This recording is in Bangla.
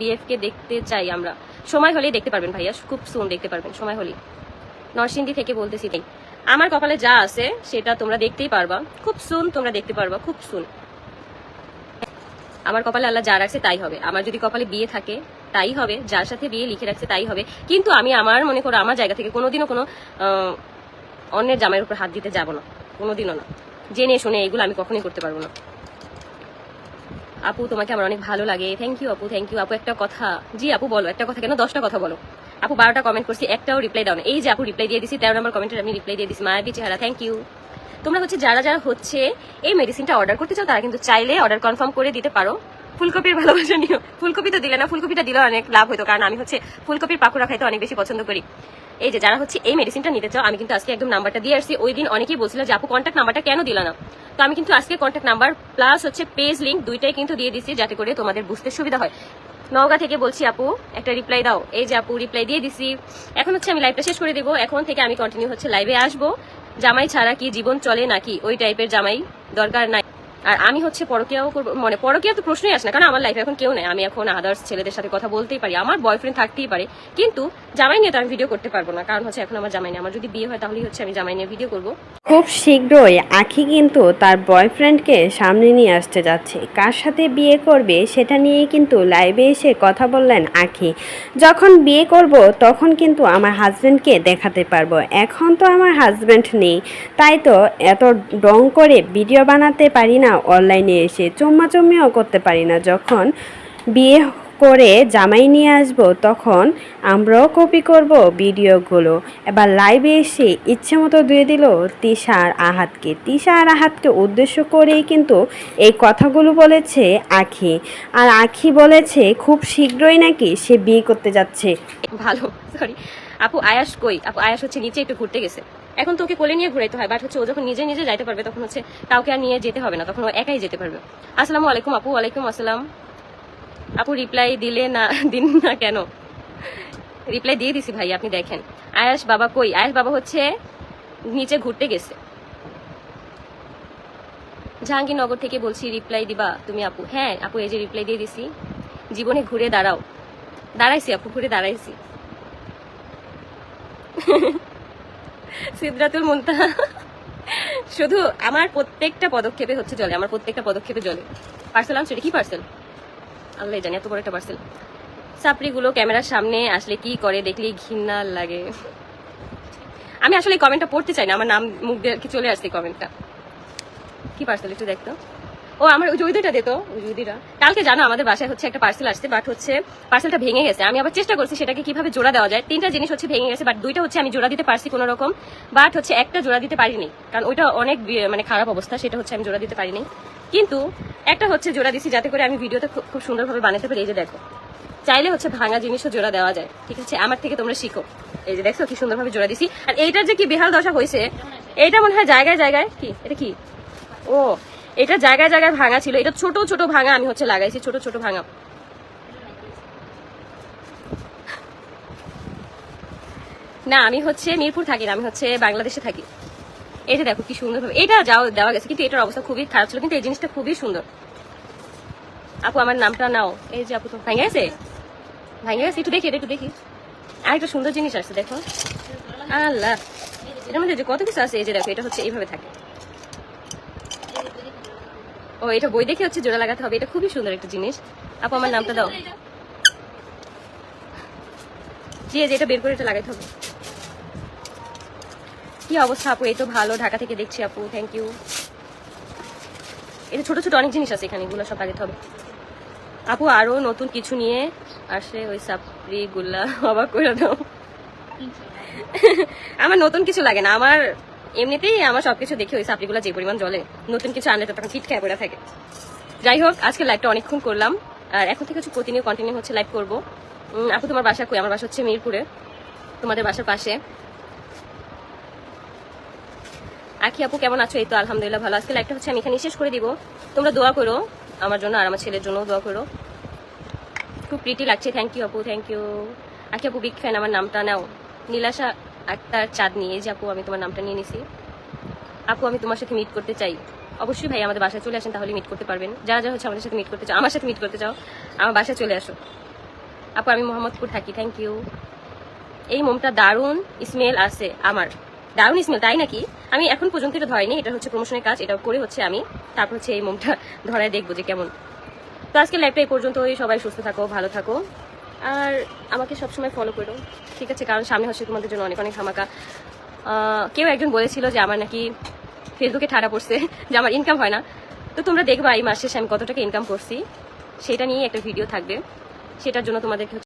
বিএফ কে দেখতে চাই আমরা। সময় হলেই দেখতে পারবেন ভাইয়া, খুব সুন দেখতে পারবেন, সময় হলেই। নরসিংদী থেকে বলতেছি তাই। আমার কপালে যা আছে, সেটা তোমরা দেখতেই পারবা। খুব সুন তোমরা দেখতে পারবা, খুব সুন আমার কপালে আল্লাহ যা রাখছে, তাই হবে। আমার যদি কপালে বিয়ে থাকে, তাই হবে। যার সাথে বিয়ে লিখে রাখছে, তাই হবে। কিন্তু আমি আমার, মনে করো, আমার জায়গা থেকে কোনোদিনও কোনো অন্যের জামাইয়ের উপর হাত দিতে যাব না। কোনোদিনও না। জেনে শুনে এগুলো আমি কখনোই করতে পারব না। আপু, তোমাকে আমার অনেক ভালো লাগে। থ্যাংক ইউ আপু থ্যাংক ইউ আপু, একটা কথা। জি, আপু, বলো, একটা কথা কেন? দশটা কথা বলো। আপু, বারোটা কমেন্ট করছি, একটাও রিপ্লাই দাও না। এই যে আপু রিপ্লাই দিয়ে দিছি, তেরো নম্বর কমেন্টের আমি রিপ্লাই দিয়ে দিছি। মায়াবী চেহারা থ্যাংক ইউ তোমরা হচ্ছে যারা যারা হচ্ছে এই মেডিসিনটা অর্ডার করতে চাও, তারা কিন্তু চাইলে অর্ডার কনফার্ম করে দিতে পারো। ফুলকপির ভালোবাসা নিও। ফুলকপি তো দিলে না, ফুলকপিটা দিলে অনেক লাভ হতো কারণ আমি হচ্ছে ফুলকপির পাকুড়া খাইতে অনেক বেশি পছন্দ করি। এই যে যারা হচ্ছে এই মেডিসিনটা নিতে চাও, আমি কিন্তু আজকে একদম নাম্বারটা দিয়ে আসছি। ওই দিন অনেকেই বলছিল যে, আপু কন্ট্যাক্ট নাম্বারটা কেন দিল না? তো আমি কিন্তু আজকে কন্ট্যাক্ট নাম্বার প্লাস হচ্ছে পেজ লিঙ্ক দুইটাই কিন্তু দিয়ে দিচ্ছি, যাতে করে তোমাদের বুঝতে সুবিধা হয়। নওগাঁ থেকে বলছি, আপু, একটা রিপ্লাই দাও। এই যে, আপু রিপ্লাই দিয়ে দিছি এখন হচ্ছে আমি লাইভটা শেষ করে দেবো। এখন থেকে আমি কন্টিনিউ হচ্ছে লাইভে আসব। জামাই ছাড়া কি জীবন চলে নাকি? ওই টাইপের জামাই দরকার নাই। আর আমি হচ্ছে পরকিয়াও করব মানে পরকিয়া তো প্রশ্নই আসে না, কারণ আমার লাইফে এখন কেউ নেই। আমি এখন আদার্স ছেলেদের সাথে কথা বলতেই পারি, আমার বয়ফ্রেন্ড থাকতেই পারে। কিন্তু জামাই নিয়ে তো আমি ভিডিও করতে পারব না, কারণ হচ্ছে এখন আমার জামাই নেই। আমার যদি বিয়ে হয় তাহলেই হচ্ছে আমি জামাই নিয়ে ভিডিও করব। খুব শীঘ্রই আখি কিন্তু তার বয়ফ্রেন্ডকে সামনে নিয়ে আসতে যাচ্ছে। কার সাথে বিয়ে করবে সেটা নিয়েই কিন্তু লাইভে এসে কথা বললেন আখি। যখন বিয়ে করব তখন কিন্তু আমার হাজব্যান্ডকে দেখাতে পারব। এখন তো আমার হাজব্যান্ড নেই, তাই তো এত ডং করে ভিডিও বানাতে পারি না। অনলাইনে এসে চম্মাচম্মিও করতে পারি না। যখন বিয়ে করে জামাই নিয়ে আসব, তখন আমরাও কপি করব ভিডিওগুলো। এবার লাইভে এসে ইচ্ছে মতো দিয়ে দিল তিশা আহাতকে। তিশা আহাতকে উদ্দেশ্য করেই কিন্তু এই কথাগুলো বলেছে আখি। আর আখি বলেছে, খুব শীঘ্রই নাকি সে বিয়ে করতে যাচ্ছে। ভালো সরি আপু আয়াস কই? আপু আয়াস হচ্ছে নিচে, একটু ঘুরতে গেছে। এখন তো ওকে কোলে নিয়ে ঘুরাইতে হয় বাট হচ্ছে ও যখন নিজে নিজে যাইতে পারবে, তখন হচ্ছে কাউকে আর নিয়ে যেতে হবে না, তখন ও একাই যেতে পারবে। আসসালামু আলাইকুম আপু, ওয়ালাইকুম আসসালাম। আপু রিপ্লাই দিলে না, দিন না কেন? রিপ্লাই দিয়ে দিছি ভাই, আপনি দেখেন। আয়াস বাবা কই? আয়াস বাবা হচ্ছে নিচে ঘুরতে গেছে। জাহাঙ্গীরনগর থেকে বলছি রিপ্লাই দিবা তুমি আপু? হ্যাঁ আপু, এই যে রিপ্লাই দিয়ে দিছি। জীবনে ঘুরে দাঁড়াও। দাঁড়াইছি আপু, ঘুরে দাঁড়াইছি। সিদ্ধাতুল মুন্তা শুধু আমার প্রত্যেকটা পদক্ষেপে হচ্ছে জলে, আমার প্রত্যেকটা পদক্ষেপে জলে। পার্সেল আনছো? কি পার্সেল আল্লাহ জানি, এত বড় একটা পার্সেল সাপড়িগুলো ক্যামেরার সামনে আসলে কি করে দেখলেই ঘৃণা লাগে। আমি আসলে কমেন্টটা পড়তে চাই না, আমার নাম, মুখ দিয়ে চলে আসছে কমেন্টটা কি পার্সেল একটু দেখতো। ও, আমার ওই জুইদিটা দিত ওই কালকে জানো, আমাদের বাসায় হচ্ছে একটা পার্সেল আসছে বাট হচ্ছে পার্সেলটা ভেঙে গেছে। আমি আবার চেষ্টা করছি সেটাকে কীভাবে জোড়া দেওয়া যায়। তিনটা জিনিস হচ্ছে ভেঙে গেছে বাট দুইটা হচ্ছে আমি জোড়া দিতে পারছি কোনো রকম বাট হচ্ছে একটা জোড়া দিতে পারিনি, কারণ ওইটা অনেক মানে খারাপ অবস্থা, সেটা হচ্ছে আমি জোড়া দিতে পারিনি। কিন্তু একটা হচ্ছে জোড়া দিছি যাতে করে আমি ভিডিওতে খুব খুব সুন্দরভাবে বানাতে পারি, এই যে দেখো। চাইলে হচ্ছে ভাঙা জিনিসও জোড়া দেওয়া যায়। ঠিক আছে, আমার থেকে তোমরা শিখো। এই যে দেখছ কি সুন্দরভাবে জোড়া দিছি। আর এইটার যে কি বেহাল দশা হয়েছে এইটা মনে হয় জায়গায় জায়গায়, কি? এটা কি? ও এটা জায়গায় জায়গায় ভাঙা ছিল। এটা ছোট ছোট ভাঙা আমি হচ্ছে লাগাইছি, ছোট ছোট ভাঙা। না, আমি হচ্ছে মিরপুর থাকি না, আমি হচ্ছে বাংলাদেশে থাকি। এটা দেখো কি সুন্দর ভাবে এটা যাও, দেওয়া গেছে, কিন্তু এটার অবস্থা খুবই খারাপ ছিল, কিন্তু এই জিনিসটা খুবই সুন্দর। আপু, আমার নামটা নাও। এই যে আপু তো ভাঙে গেছে? ভাঙে গেছে? একটু দেখি, এটা একটু দেখি। আর একটা সুন্দর জিনিস আছে দেখো। আল্লাহ। এটার মধ্যে যে কত কিছু আছে, এই যে দেখো, এটা হচ্ছে এইভাবে থাকে। ও এটা বই দেখে হচ্ছে জোড়া লাগাতে হবে। এটা খুবই সুন্দর একটা জিনিস। আপু আমার নামটা দাও। জি এটা বের করে এটা লাগাইতে হবে। কি অবস্থা আপু? এই তো ভালো ঢাকা থেকে দেখছি আপু। থ্যাংক ইউ এটা ছোট ছোট অনেক জিনিস আছে এখানে এগুলো সব লাগাতে হবে। আপু আরও নতুন কিছু নিয়ে আসে ওই সাপড়ি গুলা অবাক করে দাও। আমার নতুন কিছু লাগে না। আমার এমনিতেই আমার সবকিছু দেখে ওই সাপড়িগুলো যে পরিমাণ জলে নতুন কিছু আনলে তখন চিট খেয়ে পড়ে থাকে। যাই হোক, আজকে লাইভটা অনেকক্ষণ করলাম, আর এখন থেকে হচ্ছে প্রতিনিয়ত কন্টিনিউ হচ্ছে লাইভ করব। আপু তোমার বাসা কই? আমার বাসা হচ্ছে মিরপুরে, তোমাদের বাসার পাশে। আখি আপু, কেমন আছো? এই তো আলহামদুলিল্লাহ ভালো। আজকে লাইভটা হচ্ছে আমি এখানে শেষ করে দিব। তোমরা দোয়া করো আমার জন্য আর আমার ছেলের জন্য দোয়া করো। খুব প্রিটি লাগছে। থ্যাংক ইউ আপু থ্যাংক ইউ আখি আপু বিগ ফ্যান আমার নামটা নাও। নীলাশা আক্তার চাঁদ নিয়ে যে আপু, আমি তোমার নামটা নিয়ে নিছি। আপু, আমি তোমার সাথে মিট করতে চাই। অবশ্যই ভাই, আমাদের বাসায় চলে আসেন, তাহলে মিট করতে পারবেন। যারা যারা হচ্ছে, আমাদের সাথে মিট করতে চাও। আমার সাথে মিট করতে চাও। আমার বাসায় চলে আসো। আপু, আমি মোহাম্মদপুর থাকি থ্যাংক ইউ এই মোমটা দারুণ স্মেল আছে আমার। দারুণ স্মেল তাই নাকি? আমি এখন পর্যন্ত এটা ধরেনি এটা হচ্ছে প্রমোশনের কাজ, এটা করে হচ্ছে আমি। তারপর হচ্ছে এই মোমটা ধরায় দেখব যে কেমন। তো আজকে লাইভটা এই পর্যন্তই। সবাই সুস্থ থাকো, ভালো থাকো। আর আমাকে সবসময় ফলো করো। ঠিক আছে, কারণ সামনে হচ্ছে তোমাদের জন্য অনেক অনেক ধামাকা। কেউ একজন বলেছিল যে আমার নাকি ফেসবুকে ঠাড়া পড়ছে, যে আমার ইনকাম হয় না। তো তোমরা দেখবা এই মাস শেষে আমি কত টাকা ইনকাম করছি, সেটা নিয়ে একটা ভিডিও থাকবে। সেটার জন্য তোমাদেরকে